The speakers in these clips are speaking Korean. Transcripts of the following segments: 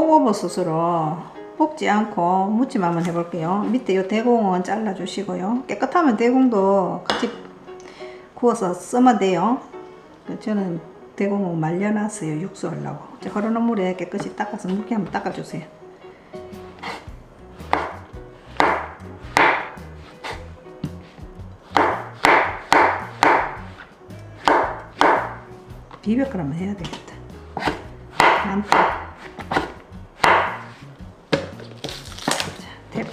호버섯으로 볶지 않고 무침 한번 해볼게요. 밑에 이 대공은 잘라주시고요. 깨끗하면 대공도 같이 구워서 쓰면 돼요. 저는 대공은 말려놨어요. 육수 하려고. 이제 흐르는 물에 깨끗이 닦아서 물기 한번 닦아주세요. 비벼 그러면 해야 되겠다. 남편.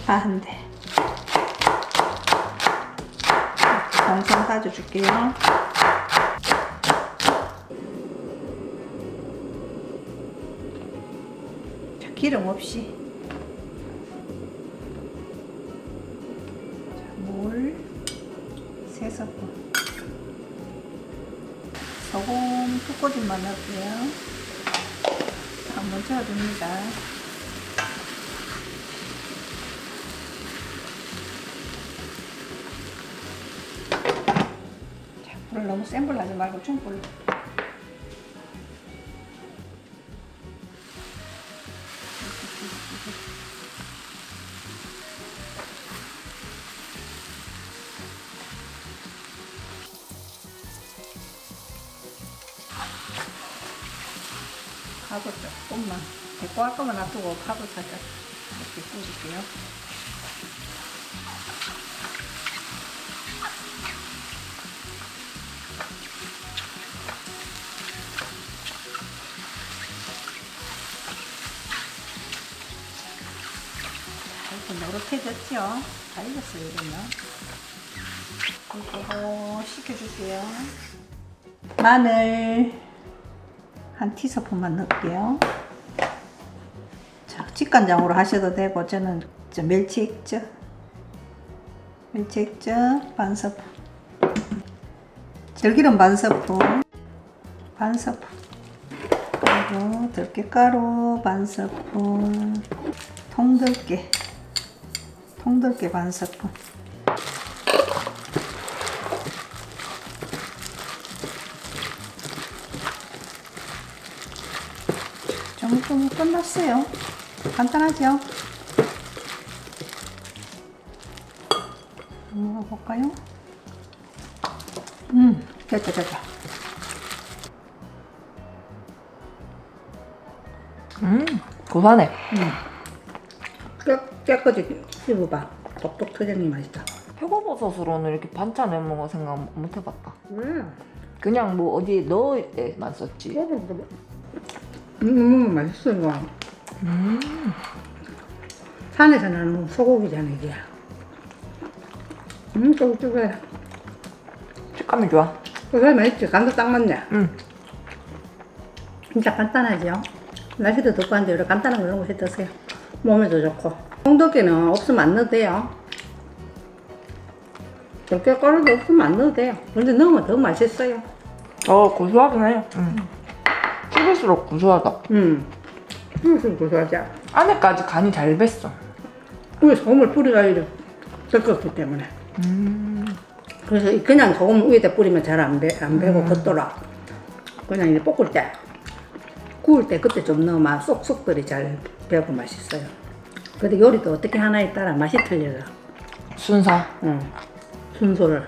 대파 한 대. 정성 따져줄게요. 자, 기름 없이. 자, 물, 세 스푼. 소금 두 꼬집만 넣을게요. 한번 저어줍니다. 불을 너무 센불 하지 말고 중불로. 파도 조금만 데리고 할 거면 놔두고 파도 살짝 이렇게 뿌릴게요. 이렇게 노릇해졌죠? 다 익었어요, 이러면. 이거 식혀줄게요. 마늘 한 티스푼만 넣을게요. 자, 직간장으로 하셔도 되고 저는 저 멸치 액젓 멸치 액젓 반 스푼 들기름 반 스푼 반 스푼 그리고 들깨가루 반 스푼 통들깨 통들깨 반 스푼 정도 끝났어요. 간단하죠? 먹어볼까요? 음, 됐다, 됐다. 음, 고소하네. 깨, 깨끗이 씹어봐. 똑똑 터지니 맛있다. 표고버섯으로는 이렇게 반찬 해 먹어 생각 못 해봤다. 음, 그냥 뭐 어디 넣을 때만 썼지. 음, 맛있어, 이거. 음, 산에서 나는 소고기잖아, 이게. 음, 쫄깃쫄깃해. 식감이 좋아. 그게 맛있지? 간도 딱 맞네. 음, 진짜 간단하죠? 날씨도 덥고 한데 이렇게 간단한 거 이런 거 해 드세요. 몸에도 좋고. 홍도깨는 없으면 안 넣어도 돼요. 들깨가루도 없으면 안 넣어도 돼요. 근데 넣으면 더 맛있어요. 어 고소하긴 해요. 음. 씹을수록 고소하다. 음. 무슨 고소하지? 안에까지 간이 잘 뱄어. 위에 소금을 뿌려가지고 섞었기 때문에. 음, 그래서 이 그냥 소금 위에다 뿌리면 잘 안 배, 안 배고 겉돌아. 그냥 이제 볶을 때, 구울 때 그때 좀 넣으면 쏙쏙들이 잘 배고 맛있어요. 근데 요리도 어떻게 하나에 따라 맛이 틀려요. 순서. 응. 순서를.